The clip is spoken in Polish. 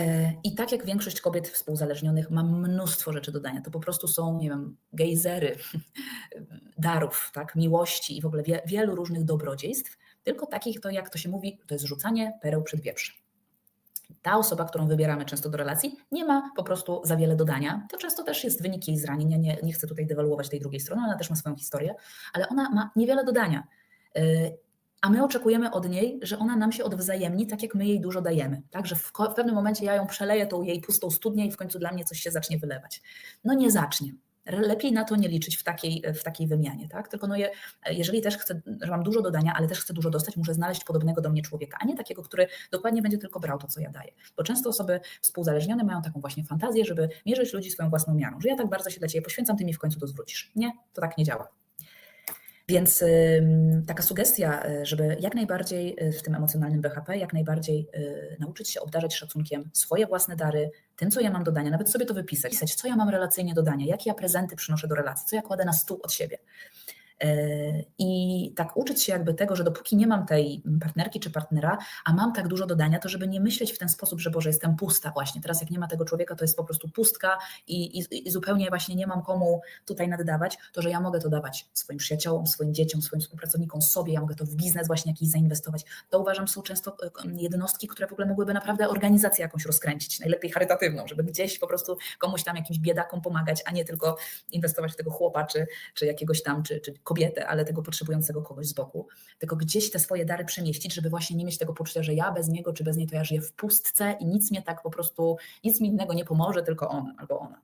E, I tak jak większość kobiet współzależnionych, mam mnóstwo rzeczy do dania. To po prostu są, nie wiem, gejzery darów, tak, miłości i w ogóle wie, wielu różnych dobrodziejstw, tylko takich, to jak to się mówi, to jest rzucanie pereł przed wieprz. Ta osoba, którą wybieramy często do relacji, nie ma po prostu za wiele dodania. To często też jest wynik jej zranień. Ja nie, nie chcę tutaj dewaluować tej drugiej strony, ona też ma swoją historię, ale ona ma niewiele dodania. A my oczekujemy od niej, że ona nam się odwzajemni, tak jak my jej dużo dajemy. Tak, że w, w pewnym momencie ja ją przeleję tą jej pustą studnię i w końcu dla mnie coś się zacznie wylewać. No nie zacznie. Lepiej na to nie liczyć w takiej, w takiej wymianie, tak? Tylko no je, jeżeli też chcę, że mam dużo dodania, ale też chcę dużo dostać, muszę znaleźć podobnego do mnie człowieka, a nie takiego, który dokładnie będzie tylko brał to, co ja daję. Bo często osoby współzależnione mają taką właśnie fantazję, żeby mierzyć ludzi swoją własną miarą, że ja tak bardzo się dla ciebie poświęcam, ty mi w końcu to zwrócisz. Nie, to tak nie działa. Więc taka sugestia, y, żeby jak najbardziej y, w tym emocjonalnym BHP, jak najbardziej y, nauczyć się obdarzać szacunkiem swoje własne dary, tym, co ja mam do dania, nawet sobie to wypisać, pisać, co ja mam relacyjnie do dania, jakie ja prezenty przynoszę do relacji, co ja kładę na stół od siebie. I tak uczyć się jakby tego, że dopóki nie mam tej partnerki czy partnera, a mam tak dużo dodania, to żeby nie myśleć w ten sposób, że Boże, jestem pusta właśnie. Teraz jak nie ma tego człowieka, to jest po prostu pustka i, i, i zupełnie właśnie nie mam komu tutaj naddawać, to że ja mogę to dawać swoim przyjaciołom, swoim dzieciom, swoim współpracownikom, sobie, ja mogę to w biznes właśnie jakiś zainwestować. To uważam są często e, jednostki, które w ogóle mogłyby naprawdę organizację jakąś rozkręcić, najlepiej charytatywną, żeby gdzieś po prostu komuś tam jakimś biedakom pomagać, a nie tylko inwestować w tego chłopa, czy, czy jakiegoś tam, czy, czy kobietę, ale tego potrzebującego kogoś z boku, tylko gdzieś te swoje dary przemieścić, żeby właśnie nie mieć tego poczucia, że ja bez niego czy bez niej to ja żyję w pustce i nic mnie tak po prostu, nic mi innego nie pomoże, tylko on albo ona.